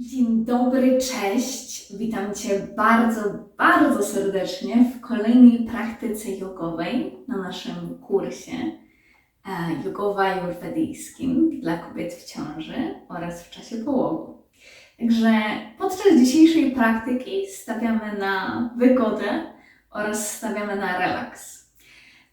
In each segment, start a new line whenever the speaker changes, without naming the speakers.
Dzień dobry, cześć. Witam Cię bardzo, bardzo serdecznie w kolejnej praktyce jogowej na naszym kursie e, jogowo-ajurwedyjskim dla kobiet w ciąży oraz w czasie połogu. Także podczas dzisiejszej praktyki stawiamy na wygodę oraz stawiamy na relaks.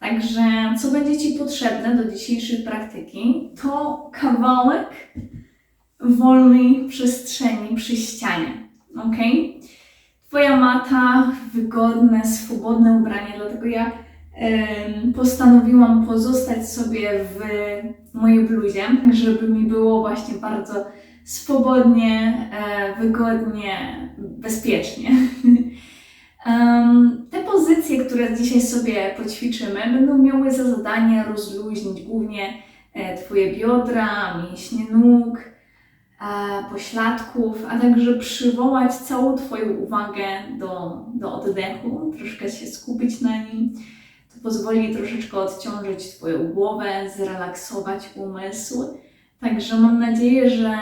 Także co będzie Ci potrzebne do dzisiejszej praktyki, to kawałek wolnej przestrzeni przy ścianie. Ok? Twoja mata, wygodne, swobodne ubranie, dlatego ja postanowiłam pozostać sobie w mojej bluzie, żeby mi było właśnie bardzo swobodnie, e, wygodnie, bezpiecznie. Te pozycje, które dzisiaj sobie poćwiczymy, będą miały za zadanie rozluźnić głównie e, Twoje biodra, mięśnie nóg, pośladków, a także przywołać całą Twoją uwagę do, do oddechu, troszkę się skupić na nim. To pozwoli troszeczkę odciążyć Twoją głowę, zrelaksować umysł. Także mam nadzieję, że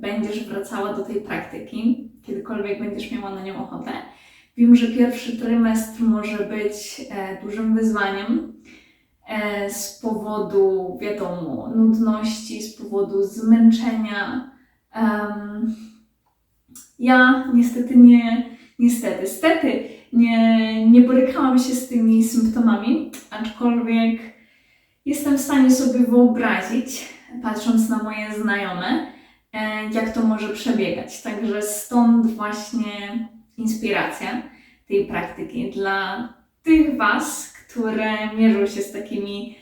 będziesz wracała do tej praktyki, kiedykolwiek będziesz miała na nią ochotę. Wiem, że pierwszy trymestr może być e, dużym wyzwaniem e, z powodu, wiadomo, nudności, z powodu zmęczenia. Em, ja niestety nie, niestety, stety nie, nie borykałam się z tymi symptomami, aczkolwiek jestem w stanie sobie wyobrazić, patrząc na moje znajome, e, jak to może przebiegać. Także stąd właśnie inspiracja tej praktyki dla tych Was, które mierzą się z takimi,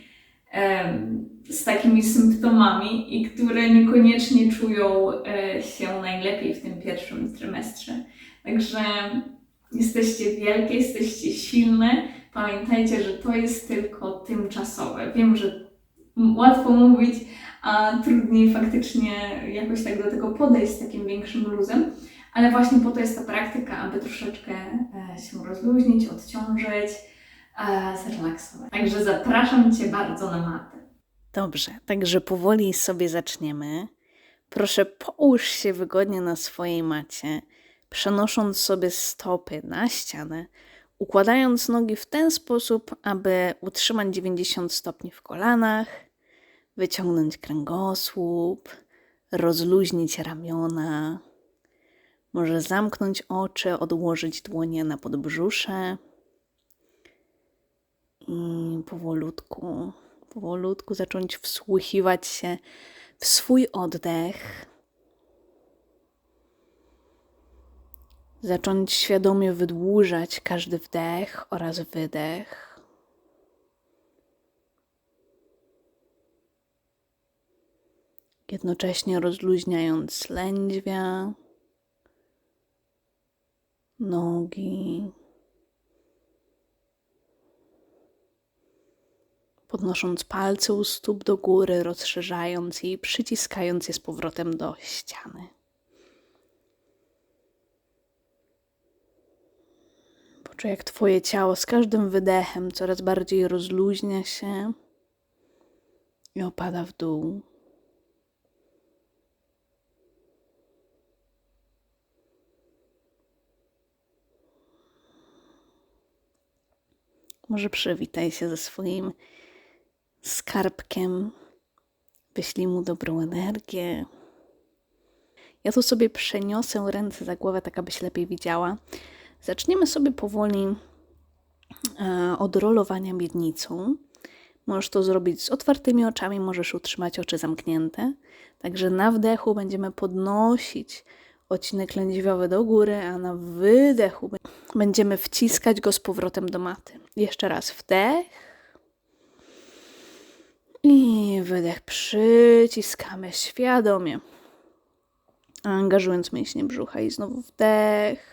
z takimi symptomami i które niekoniecznie czują e, się najlepiej w tym pierwszym trymestrze. Także jesteście wielkie, jesteście silne. Pamiętajcie, że to jest tylko tymczasowe. Wiem, że łatwo mówić, a trudniej faktycznie jakoś tak do tego podejść z takim większym luzem. Ale właśnie po to jest ta praktyka, aby troszeczkę e, się rozluźnić, odciążyć, zrelaksować. Także zapraszam Cię bardzo na matę.
Dobrze, także powoli sobie zaczniemy. Proszę połóż się wygodnie na swojej macie, przenosząc sobie stopy na ścianę, układając nogi w ten sposób, aby utrzymać 90 stopni w kolanach, wyciągnąć kręgosłup, rozluźnić ramiona. Może zamknąć oczy, odłożyć dłonie na podbrzusze i powolutku, powolutku zacząć wsłuchiwać się w swój oddech. Zacząć świadomie wydłużać każdy wdech oraz wydech. Jednocześnie rozluźniając lędźwia, nogi, podnosząc palce u stóp do góry, rozszerzając je i przyciskając je z powrotem do ściany. Poczuj, jak Twoje ciało z każdym wydechem coraz bardziej rozluźnia się i opada w dół. Może przywitaj się ze swoim skarbkiem, wyślij mu dobrą energię. Ja tu sobie przeniosę ręce za głowę, tak abyś lepiej widziała. Zaczniemy sobie powoli e, od rolowania miednicą. Możesz to zrobić z otwartymi oczami, możesz utrzymać oczy zamknięte. Także na wdechu będziemy podnosić odcinek lędźwiowy do góry, a na wydechu będziemy wciskać go z powrotem do maty. Jeszcze raz wdech. I wydech przyciskamy świadomie, angażując mięśnie brzucha i znowu wdech.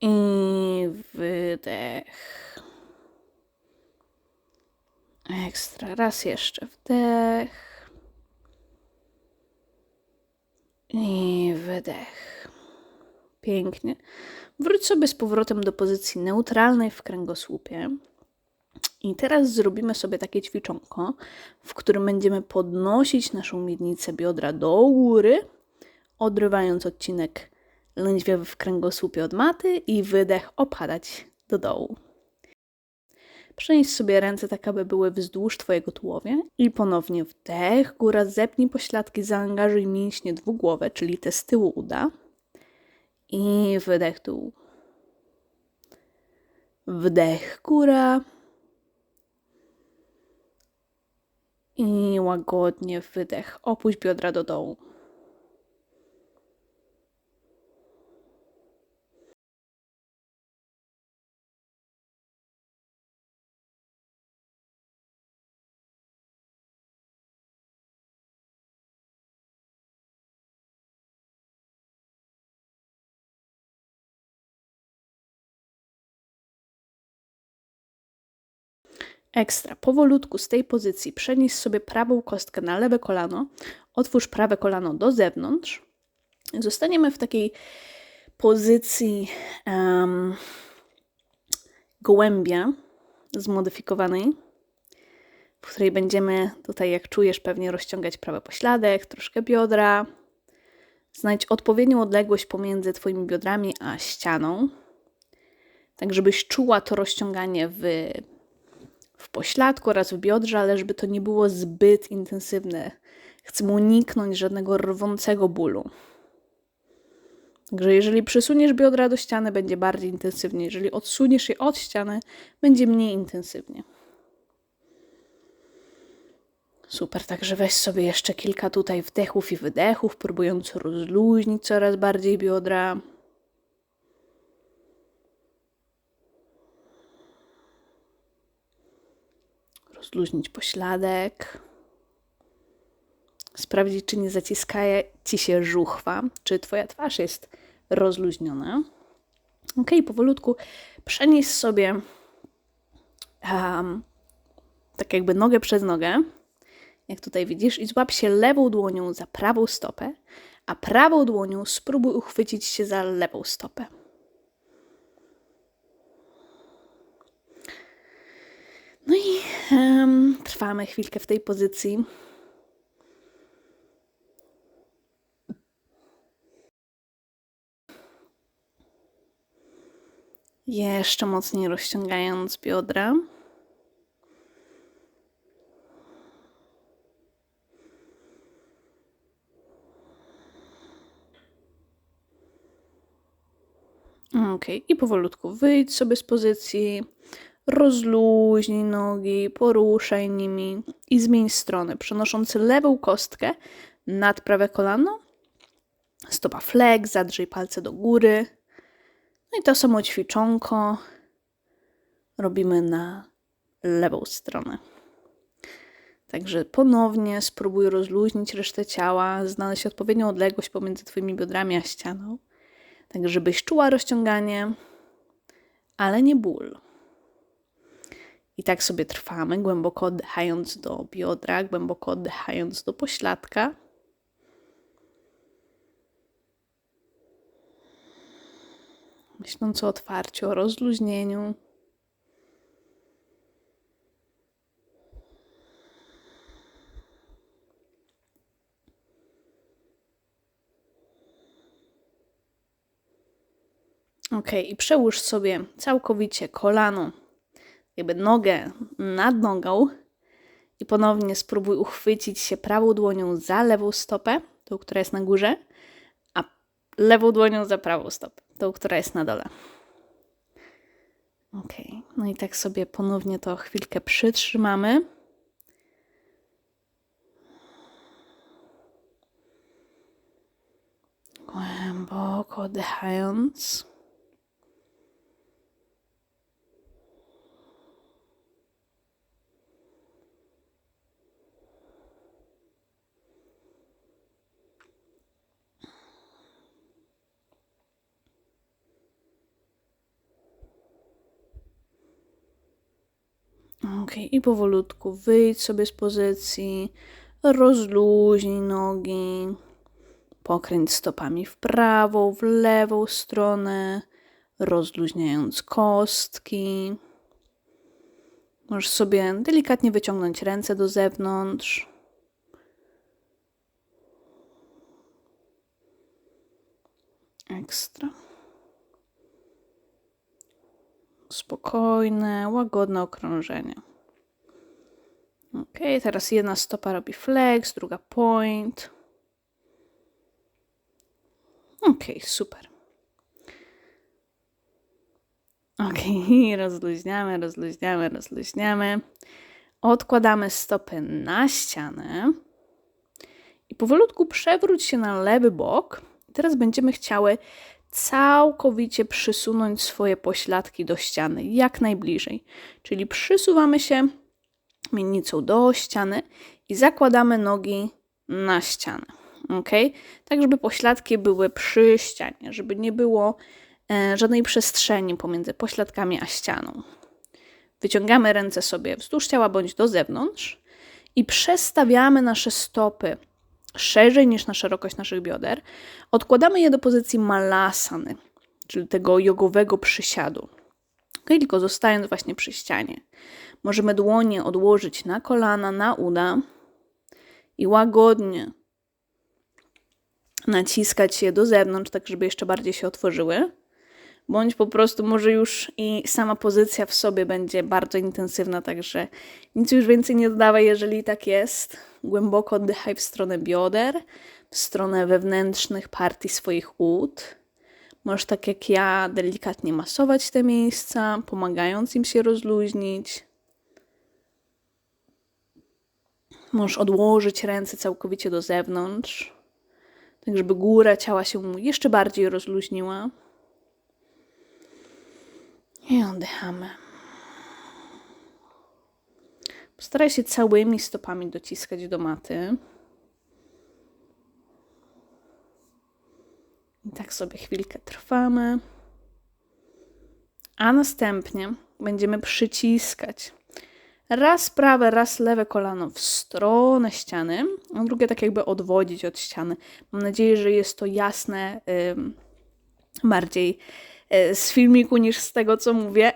I wydech. Ekstra. Raz jeszcze wdech. I wydech. Pięknie. Wróć sobie z powrotem do pozycji neutralnej w kręgosłupie. I teraz zrobimy sobie takie ćwiczonko, w którym będziemy podnosić naszą miednicę biodra do góry, odrywając odcinek lędźwiowy w kręgosłupie od maty i wydech opadać do dołu. Przenieś sobie ręce tak, aby były wzdłuż Twojego tułowia i ponownie wdech, góra, zepnij pośladki, zaangażuj mięśnie dwugłowe, czyli te z tyłu uda i wydech dół. Wdech, góra. I łagodnie wydech. Opuść biodra do dołu. Ekstra. Powolutku z tej pozycji przenieś sobie prawą kostkę na lewe kolano, otwórz prawe kolano do zewnątrz. Zostaniemy w takiej pozycji um, gołębia zmodyfikowanej, w której będziemy tutaj, jak czujesz, pewnie rozciągać prawy pośladek, troszkę biodra. Znajdź odpowiednią odległość pomiędzy Twoimi biodrami a ścianą, tak żebyś czuła to rozciąganie w w pośladku oraz w biodrze, ale żeby to nie było zbyt intensywne. Chcemy uniknąć żadnego rwącego bólu. Także jeżeli przysuniesz biodra do ściany, będzie bardziej intensywnie. Jeżeli odsuniesz je od ściany, będzie mniej intensywnie. Super, także weź sobie jeszcze kilka tutaj wdechów i wydechów, próbując rozluźnić coraz bardziej biodra. Rozluźnić pośladek, sprawdzić, czy nie zaciska ci się żuchwa, czy twoja twarz jest rozluźniona. Ok, powolutku przenieś sobie um, tak jakby nogę przez nogę, jak tutaj widzisz, i złap się lewą dłonią za prawą stopę, a prawą dłonią spróbuj uchwycić się za lewą stopę. No i um, trwamy chwilkę w tej pozycji. Jeszcze mocniej rozciągając biodra. Ok, i powolutku wyjdź sobie z pozycji rozluźnij nogi, poruszaj nimi i zmień stronę, przenosząc lewą kostkę nad prawe kolano, stopa flex, zadrzyj palce do góry. No i to samo ćwiczonko robimy na lewą stronę. Także ponownie spróbuj rozluźnić resztę ciała, znaleźć odpowiednią odległość pomiędzy Twoimi biodrami a ścianą, tak żebyś czuła rozciąganie, ale nie ból. I tak sobie trwamy, głęboko oddychając do biodra, głęboko oddychając do pośladka. Myśląc o otwarciu, o rozluźnieniu. Ok, i przełóż sobie całkowicie kolano jakby nogę nad nogą i ponownie spróbuj uchwycić się prawą dłonią za lewą stopę, tą, która jest na górze, a lewą dłonią za prawą stopę, tą, która jest na dole. Ok, no i tak sobie ponownie to chwilkę przytrzymamy. Głęboko oddychając. Ok, i powolutku wyjdź sobie z pozycji, rozluźnij nogi, pokręć stopami w prawą, w lewą stronę, rozluźniając kostki. Możesz sobie delikatnie wyciągnąć ręce do zewnątrz. Ekstra. Spokojne, łagodne okrążenie. Ok, teraz jedna stopa robi flex, druga point. Ok, super. Ok, rozluźniamy, rozluźniamy, rozluźniamy. Odkładamy stopy na ścianę i powolutku przewróć się na lewy bok. Teraz będziemy chciały całkowicie przysunąć swoje pośladki do ściany, jak najbliżej. Czyli przysuwamy się miednicą do ściany i zakładamy nogi na ścianę. Ok? Tak, żeby pośladki były przy ścianie, żeby nie było e, żadnej przestrzeni pomiędzy pośladkami a ścianą. Wyciągamy ręce sobie wzdłuż ciała bądź do zewnątrz i przestawiamy nasze stopy szerzej niż na szerokość naszych bioder. Odkładamy je do pozycji malasany, czyli tego jogowego przysiadu. Okay, tylko zostając właśnie przy ścianie. Możemy dłonie odłożyć na kolana, na uda i łagodnie naciskać je do zewnątrz, tak żeby jeszcze bardziej się otworzyły. Bądź po prostu może już i sama pozycja w sobie będzie bardzo intensywna, także nic już więcej nie dodawaj, jeżeli tak jest. Głęboko oddychaj w stronę bioder, w stronę wewnętrznych partii swoich ud. Możesz tak jak ja delikatnie masować te miejsca, pomagając im się rozluźnić. Możesz odłożyć ręce całkowicie do zewnątrz, tak żeby góra ciała się jeszcze bardziej rozluźniła. I oddychamy. Postaraj się całymi stopami dociskać do maty. I tak sobie chwilkę trwamy. A następnie będziemy przyciskać raz prawe, raz lewe kolano w stronę ściany, a drugie tak jakby odwodzić od ściany. Mam nadzieję, że jest to jasne bardziej z filmiku niż z tego, co mówię.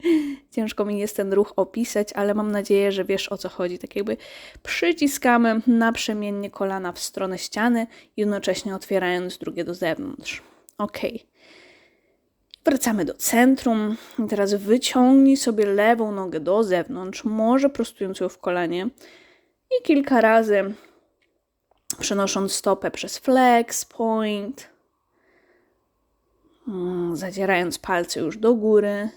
Ciężko mi jest ten ruch opisać, ale mam nadzieję, że wiesz o co chodzi. Tak jakby przyciskamy naprzemiennie kolana w stronę ściany, jednocześnie otwierając drugie do zewnątrz. Ok. Wracamy do centrum. Teraz wyciągnij sobie lewą nogę do zewnątrz, może prostując ją w kolanie i kilka razy przenosząc stopę przez flex, point, zadzierając palce już do góry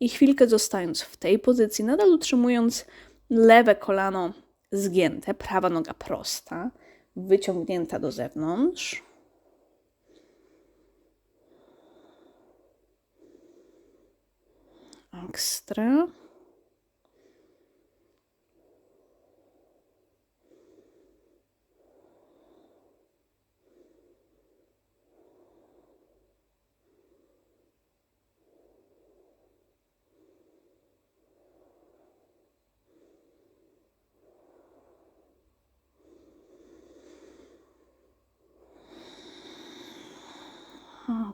i chwilkę zostając w tej pozycji, nadal utrzymując lewe kolano zgięte, prawa noga prosta, wyciągnięta do zewnątrz. Ekstra.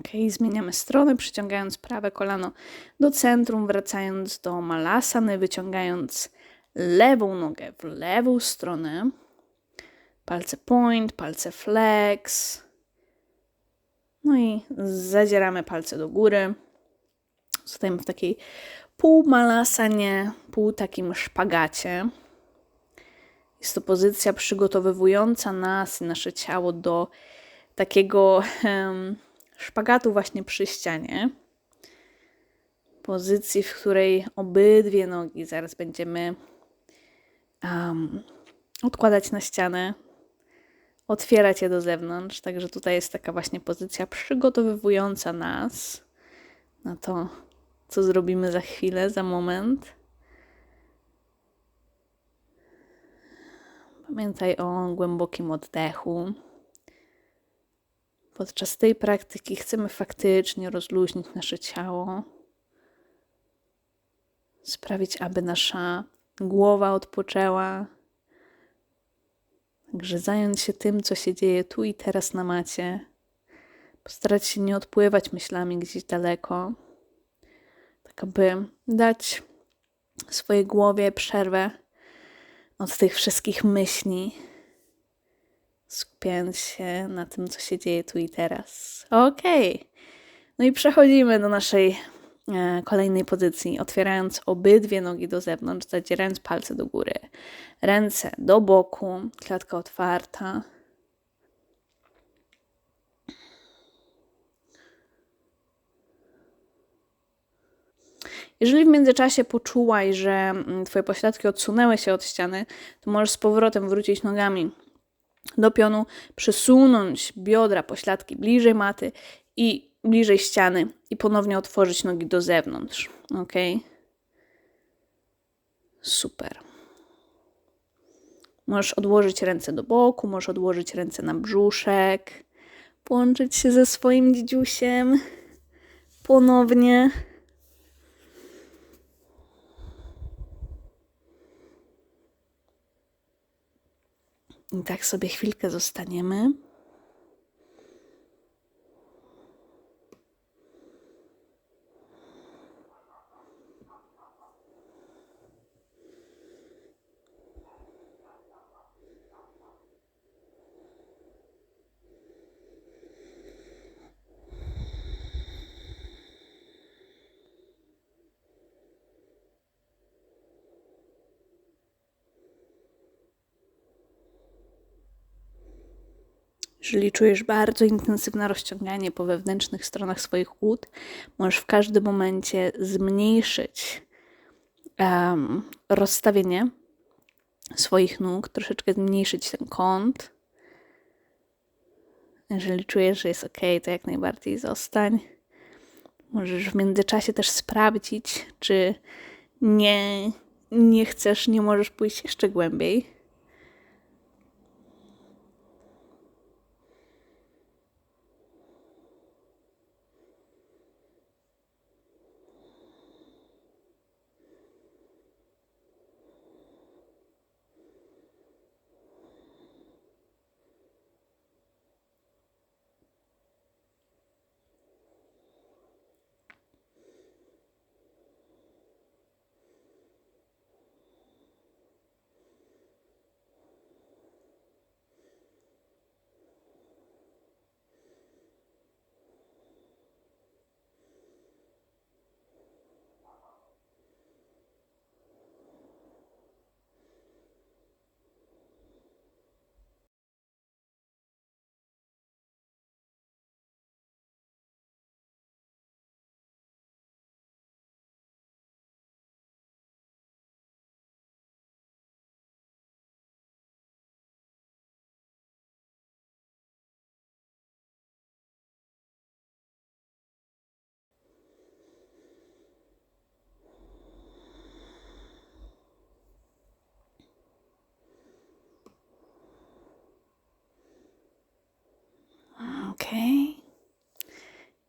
Ok, zmieniamy stronę, przyciągając prawe kolano do centrum, wracając do malasany, wyciągając lewą nogę w lewą stronę. Palce point, palce flex. No i zadzieramy palce do góry. Zostajemy w takiej pół malasanie, pół takim szpagacie. Jest to pozycja przygotowywująca nas i nasze ciało do takiego um, szpagatu właśnie przy ścianie. Pozycji, w której obydwie nogi zaraz będziemy um, odkładać na ścianę, otwierać je do zewnątrz. Także tutaj jest taka właśnie pozycja przygotowywująca nas na to, co zrobimy za chwilę, za moment. Pamiętaj o głębokim oddechu. Podczas tej praktyki chcemy faktycznie rozluźnić nasze ciało, sprawić, aby nasza głowa odpoczęła. Także zająć się tym, co się dzieje tu i teraz na macie. Postarać się nie odpływać myślami gdzieś daleko, tak aby dać swojej głowie przerwę od tych wszystkich myśli, skupiając się na tym, co się dzieje tu i teraz. Okej. No i przechodzimy do naszej e, kolejnej pozycji, otwierając obydwie nogi do zewnątrz, zadzierając palce do góry, ręce do boku, klatka otwarta. Jeżeli w międzyczasie poczułaś, że mm, Twoje pośladki odsunęły się od ściany, to możesz z powrotem wrócić nogami do pionu, przesunąć biodra, pośladki bliżej maty i bliżej ściany i ponownie otworzyć nogi do zewnątrz. Ok? Super. Możesz odłożyć ręce do boku, możesz odłożyć ręce na brzuszek, połączyć się ze swoim dzidziusiem ponownie. I tak sobie chwilkę zostaniemy. Jeżeli czujesz bardzo intensywne rozciąganie po wewnętrznych stronach swoich ud, możesz w każdym momencie zmniejszyć um, rozstawienie swoich nóg, troszeczkę zmniejszyć ten kąt. Jeżeli czujesz, że jest ok, to jak najbardziej zostań. Możesz w międzyczasie też sprawdzić, czy nie, nie chcesz, nie możesz pójść jeszcze głębiej. Ok.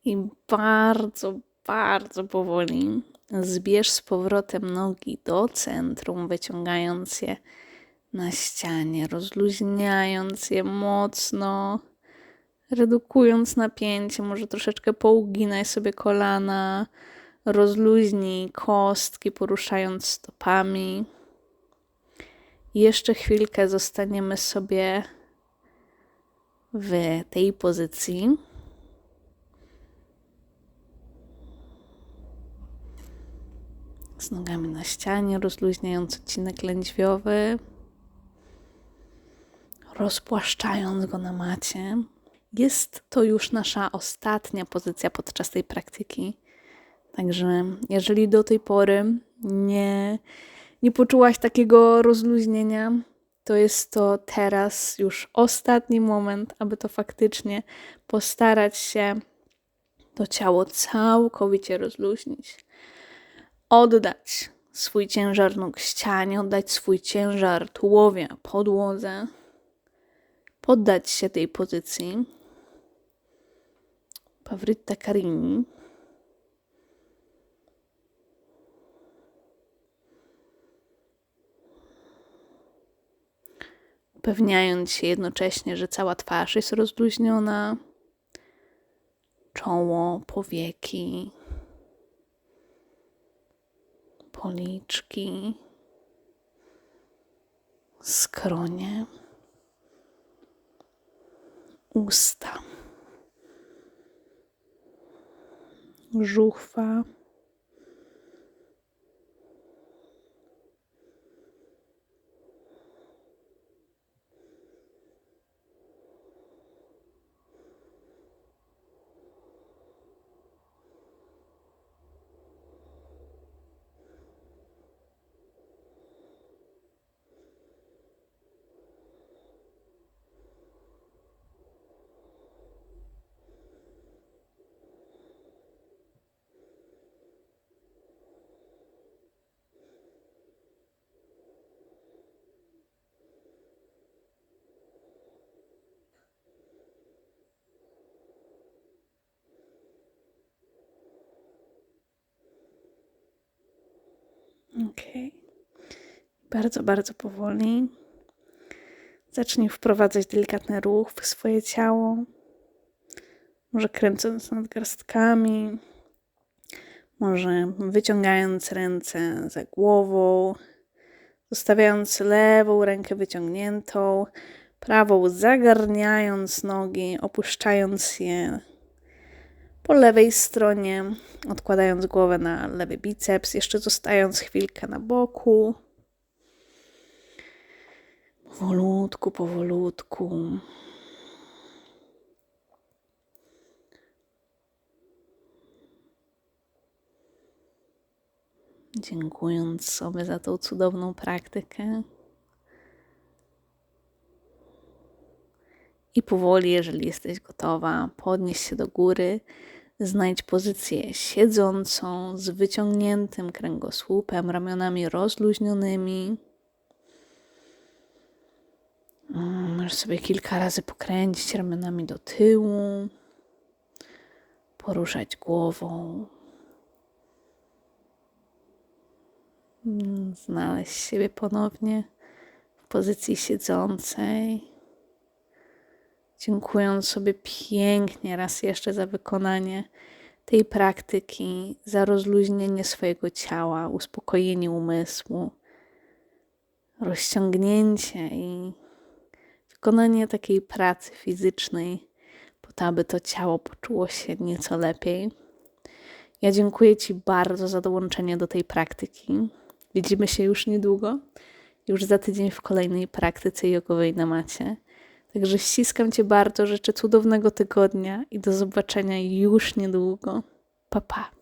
I bardzo, bardzo powoli zbierz z powrotem nogi do centrum, wyciągając je na ścianie, rozluźniając je mocno, redukując napięcie, może troszeczkę pouginaj sobie kolana, rozluźnij kostki, poruszając stopami. Jeszcze chwilkę zostaniemy sobie w tej pozycji. Z nogami na ścianie, rozluźniając odcinek lędźwiowy, rozpłaszczając go na macie. Jest to już nasza ostatnia pozycja podczas tej praktyki. Także jeżeli do tej pory nie, nie poczułaś takiego rozluźnienia, to jest to teraz już ostatni moment, aby to faktycznie postarać się to ciało całkowicie rozluźnić. Oddać swój ciężar nóg ścianie, oddać swój ciężar tułowie, podłodze, poddać się tej pozycji. Pawrytta Karini. upewniając się jednocześnie, że cała twarz jest rozluźniona, czoło, powieki, policzki, skronie, usta, żuchwa. Okej. Bardzo, bardzo powoli. Zacznij wprowadzać delikatny ruch w swoje ciało. Może kręcąc nadgarstkami, może wyciągając ręce za głową, zostawiając lewą rękę wyciągniętą, prawą zagarniając nogi, opuszczając je po lewej stronie, odkładając głowę na lewy biceps, jeszcze zostając chwilkę na boku. Powolutku, powolutku. Dziękując sobie za tą cudowną praktykę. I powoli, jeżeli jesteś gotowa, podnieś się do góry. Znajdź pozycję siedzącą z wyciągniętym kręgosłupem, ramionami rozluźnionymi. Mm, Możesz sobie kilka razy pokręcić ramionami do tyłu, poruszać głową, Mm, znaleźć siebie ponownie w pozycji siedzącej. Dziękując sobie pięknie raz jeszcze za wykonanie tej praktyki, za rozluźnienie swojego ciała, uspokojenie umysłu, rozciągnięcie i wykonanie takiej pracy fizycznej, po to, aby to ciało poczuło się nieco lepiej. Ja dziękuję Ci bardzo za dołączenie do tej praktyki. Widzimy się już niedługo, już za tydzień w kolejnej praktyce jogowej na macie. Także ściskam Cię bardzo, życzę cudownego tygodnia i do zobaczenia już niedługo. Pa, pa.